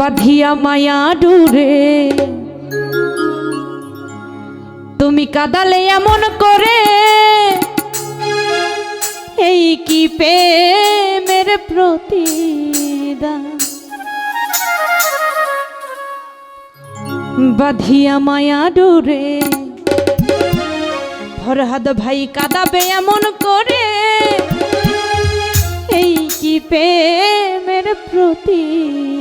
বাঁধিয়া মায়া ডুরে। তুমি কাদালে এমন করে, এই কি প্রেমের প্রতিদান? বাঁধিয়া মায়া ডুরে। ফরহাদ ভাই কাদাবে এমন করে, এই কি প্রেমের প্রতিদান বাঁধিয়া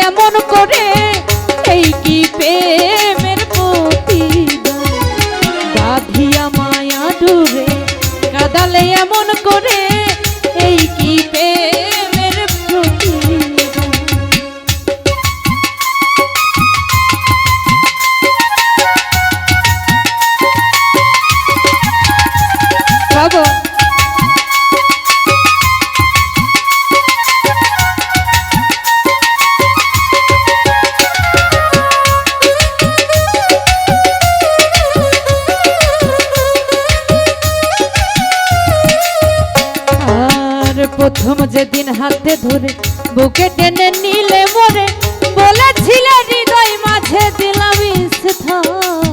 এমন করে প্রথম যেদিন হাতে ধরে বুকে টেনে নিলে মরে বলেছিলে হৃদয় মাঝে দিলাম স্থান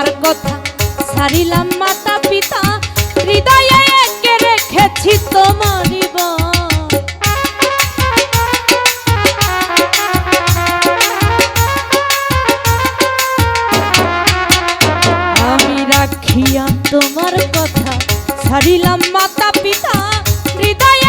তোমার কথা সারিলাম মাতা পিতা, হৃদয়ে রেখেছি তোমারই আমি রাখিয়া তোমার কথা ছাড়িলাম মাতা পিতা, হৃদয়ে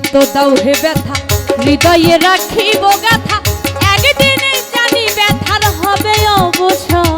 যত দাও হে ব্যথা হৃদয়ে রাখিব গাথা একদিন জানি ব্যথার হবে অবসান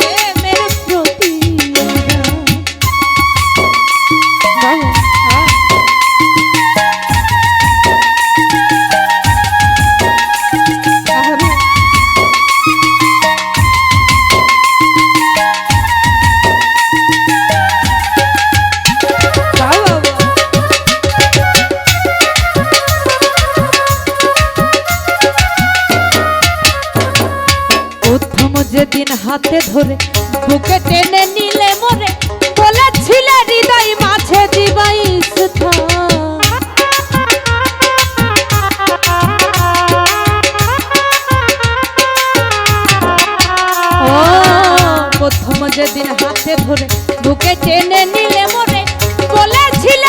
যেদিন হাতে ধরে বুকে টেনে নিলে মরে, বলেছিল হৃদয় মাঝে দিবাই প্রথম যেদিন হাতে ধরে বুকে টেনে নিলে মরে, বলেছিল